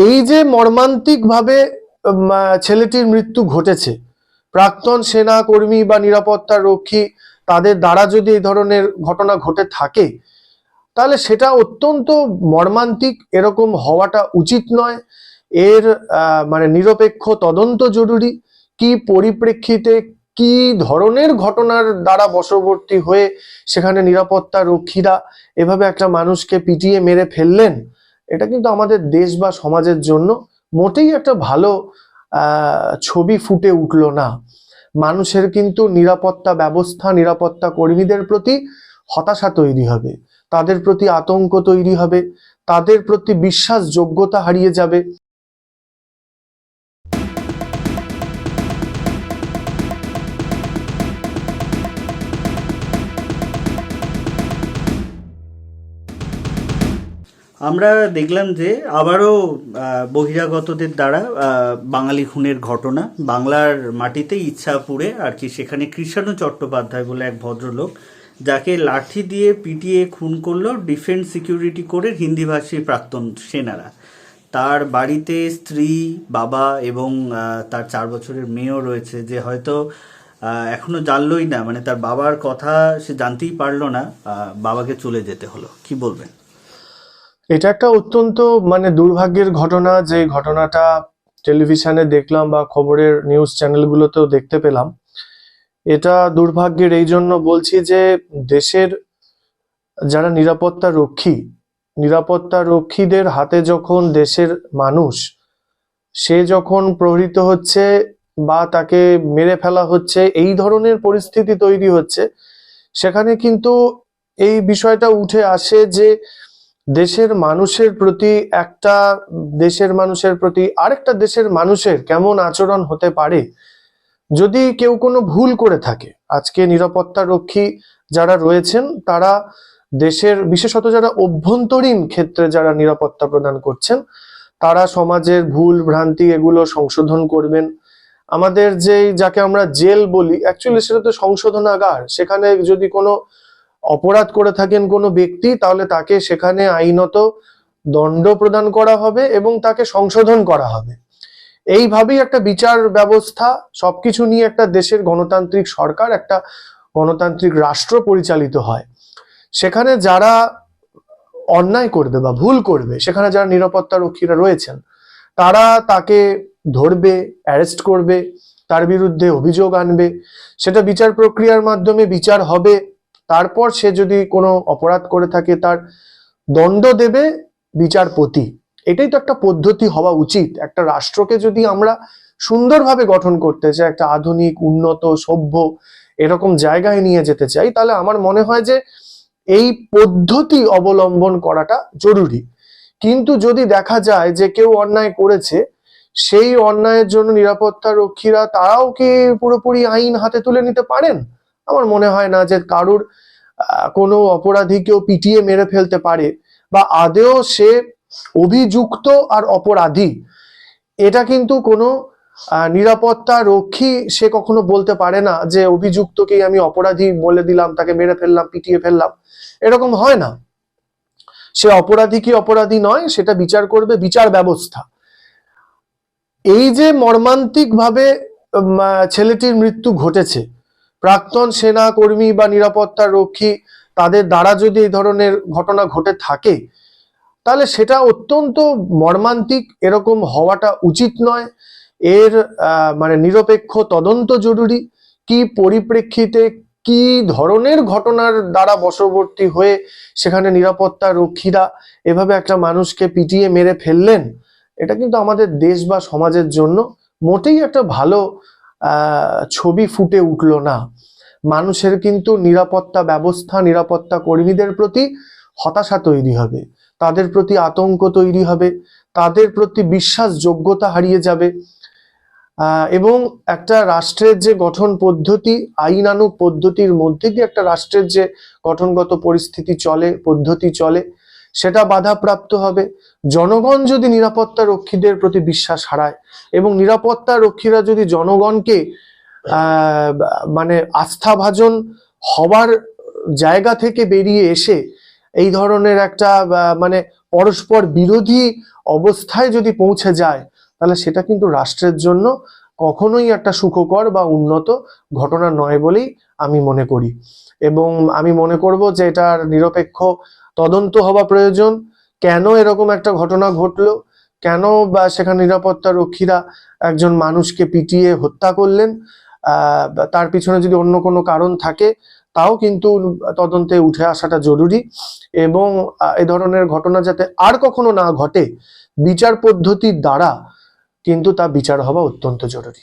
এই যে মর্মান্তিক ভাবে ছেলেটির মৃত্যু ঘটেছে, প্রাক্তন সেনা কর্মী বা নিরাপত্তা রক্ষী তাদের দ্বারা যদি এই ধরনের ঘটনা ঘটে থাকে, তাহলে সেটা অত্যন্ত মর্মান্তিক, এরকম হওয়াটা উচিত নয়। এর মানে নিরপেক্ষ তদন্ত জরুরি। কি পরিপ্রেক্ষিতে কি ধরনের ঘটনার দ্বারা বশবর্তী হয়ে সেখানে নিরাপত্তা রক্ষীরা এভাবে একটা মানুষকে পিটিয়ে মেরে ফেললেন এটা কিন্তু আমাদের দেশ বা সমাজের জন্য মোটেই একটা ভালো ছবি ফুটে উঠল না। মানুষের কিন্তু নিরাপত্তা ব্যবস্থা, নিরাপত্তা কর্মীদের প্রতি হতাশা তৈরি হবে, তাদের প্রতি আতঙ্ক তৈরি হবে, তাদের প্রতি বিশ্বাসযোগ্যতা হারিয়ে যাবে। আমরা দেখলাম যে আবারও বহিরাগতদের দ্বারা বাঙালি খুনের ঘটনা। বাংলার মাটিতে ইচ্ছাপুরে আর কি সেখানে কৃষ্ণাণু চট্টোপাধ্যায় বলে এক ভদ্রলোক যাকে লাঠি দিয়ে পিটিয়ে খুন করল ডিফেন্স সিকিউরিটি করে হিন্দিভাষী প্রাক্তন সেনারা। তার বাড়িতে স্ত্রী বাবা এবং তার চার বছরের মেয়েও রয়েছে যে হয়তো আহ, এখনও জানলই না। মানে তার বাবার কথা সে জানতেই পারল না বাবাকে চলে যেতে হলো। কি বলবেন? এটা একটা অত্যন্ত মানে দুর্ভাগ্যের ঘটনা যে ঘটনাটা টেলিভিশনে দেখলাম বা খবরের নিউজ চ্যানেলগুলোতেও দেখতে পেলাম। এটা দুর্ভাগ্যের এই জন্য বলছি যে দেশের যারা নিরাপত্তা রক্ষী, নিরাপত্তা রক্ষীদের হাতে যখন দেশের মানুষ, সে যখন প্রহৃত হচ্ছে বা তাকে মেরে ফেলা হচ্ছে, এই ধরনের পরিস্থিতি তৈরি হচ্ছে, সেখানে কিন্তু এই বিষয়টা উঠে আসে যে দেশের মানুষের প্রতি একটা, দেশের মানুষের প্রতি আরেকটা দেশের মানুষের কেমন আচরণ হতে পারে? যদি কেউ কোনো ভুল করে থাকে, আজকে নিরাপত্তা রক্ষী যারা রয়েছেন, তারা দেশের, বিশেষত যারা অভ্যন্তরীণ ক্ষেত্রে যারা নিরাপত্তা প্রদান করছেন, তারা সমাজের ভুল, ভ্রান্তি এগুলো সংশোধন করবেন। আমাদের যে যাকে আমরা জেল বলি অ্যাকচুয়ালি সেটা তো সংশোধনাগার। সেখানে যদি কোনো অপরাধ করে থাকেন কোনো ব্যক্তি, তাহলে তাকে সেখানে আইনত দণ্ড প্রদান করা হবে এবং তাকে সংশোধন করা হবে। এইভাবেই একটা বিচার ব্যবস্থা, সবকিছু নিয়ে একটা দেশের গণতান্ত্রিক সরকার, একটা গণতান্ত্রিক রাষ্ট্র পরিচালিত হয়। সেখানে যারা অন্যায় করবে বা ভুল করবে, সেখানে যারা নিরাপত্তা রক্ষীরা রয়েছেন, তারা তাকে ধরবে, অ্যারেস্ট করবে, তার বিরুদ্ধে অভিযোগ আনবে। সেটা বিচার প্রক্রিয়ার মাধ্যমে বিচার হবে। তারপর সে যদি কোনো অপরাধ করে থাকে, তার দণ্ড দেবে বিচারপতি। এটাই তো একটা পদ্ধতি হওয়া উচিত। একটা রাষ্ট্রকে যদি আমরা সুন্দরভাবে গঠন করতে চাই, একটা আধুনিক, উন্নত, সভ্য এরকম জায়গায় নিয়ে যেতে চাই, তাহলে আমার মনে হয় যে এই পদ্ধতি অবলম্বন করাটা জরুরি। কিন্তু যদি দেখা যায় যে কেউ অন্যায় করেছে, সেই অন্যায়ের জন্য নিরাপত্তা রক্ষীরা তারাও কি পুরোপুরি আইন হাতে তুলে নিতে পারেন? আমার মনে হয় না যে কারুর কোনো অপরাধীকেও পিটিয়ে মেরে ফেলতে পারে বা আদেও সে অভিযুক্ত আর অপরাধী। এটা কিন্তু কোনো নিরাপত্তা রক্ষী সে কখনো বলতে পারে না যে অভিযুক্তকেই আমি অপরাধী বলে দিলাম, তাকে মেরে ফেললাম, পিটিয়ে ফেললাম। এরকম হয় না। সে অপরাধী কি অপরাধী নয়, সেটা বিচার করবে বিচার ব্যবস্থা। এই যে মর্মান্তিক ভাবে ছেলেটির মৃত্যু ঘটেছে প্রাক্তন সেনা কর্মী বা নিরাপত্তা রক্ষী তাদের দ্বারা যদি এই ধরনের ঘটনা ঘটে থাকে, তাহলে সেটা অত্যন্ত মর্মান্তিক, এরকম হওয়াটা উচিত নয়। এর মানে নিরপেক্ষ তদন্ত জরুরি। কি পরিপ্রেক্ষিতে কি ধরনের ঘটনার দ্বারা বশবর্তী হয়ে সেখানে নিরাপত্তা রক্ষীরা এভাবে একটা মানুষকে পিটিয়ে মেরে ফেললেন, এটা কিন্তু আমাদের দেশ বা সমাজের জন্য মোটেই একটা ভালো ছবি ফুটে উঠল না। মানুষের কিন্তু নিরাপত্তা ব্যবস্থা, নিরাপত্তা কর্মীদের প্রতি হতাশা তৈরি হবে। তাদের প্রতি আতঙ্ক তৈরি হবে। তাদের প্রতি বিশ্বাসযোগ্যতা হারিয়ে যাবে। এবং একটা রাষ্ট্রের যে গঠন পদ্ধতি, আইনানুগ পদ্ধতির মধ্যে দিয়ে একটা রাষ্ট্রের যে গঠনগত পরিস্থিতি চলে, পদ্ধতি চলে সেটা বাধাপ্রাপ্ত হবে। জনগণ যদি নিরাপত্তা রক্ষীদের প্রতি বিশ্বাস হারায় এবং নিরাপত্তা রক্ষীরা যদি জনগণকে মানে আস্থাভাজন হওয়ার জায়গা থেকে বেরিয়ে এসে এই ধরনের একটা মানে পরস্পর বিরোধী অবস্থায় যদি পৌঁছে যায়, তাহলে সেটা কিন্তু রাষ্ট্রের জন্য কখনোই একটা সুখকর বা উন্নত ঘটনা নয় বলেই আমি মনে করি। এবং আমি মনে করব যে এটার নিরপেক্ষ তদন্ত হওয়া প্রয়োজন। কেন এরকম একটা ঘটনা ঘটলো? কেন বা সেখানে নিরাপত্তা রক্ষীরা একজন মানুষকে পিটিয়ে হত্যা করলেন? তার পিছনে যদি অন্য কোনো কারণ থাকে, তাও কিন্তু তদন্তে উঠে আসাটা জরুরি। এবং এ ধরনের ঘটনা যাতে আর কখনো না ঘটে, বিচার পদ্ধতির দ্বারা কিন্তু তা বিচার হওয়া অত্যন্ত জরুরি।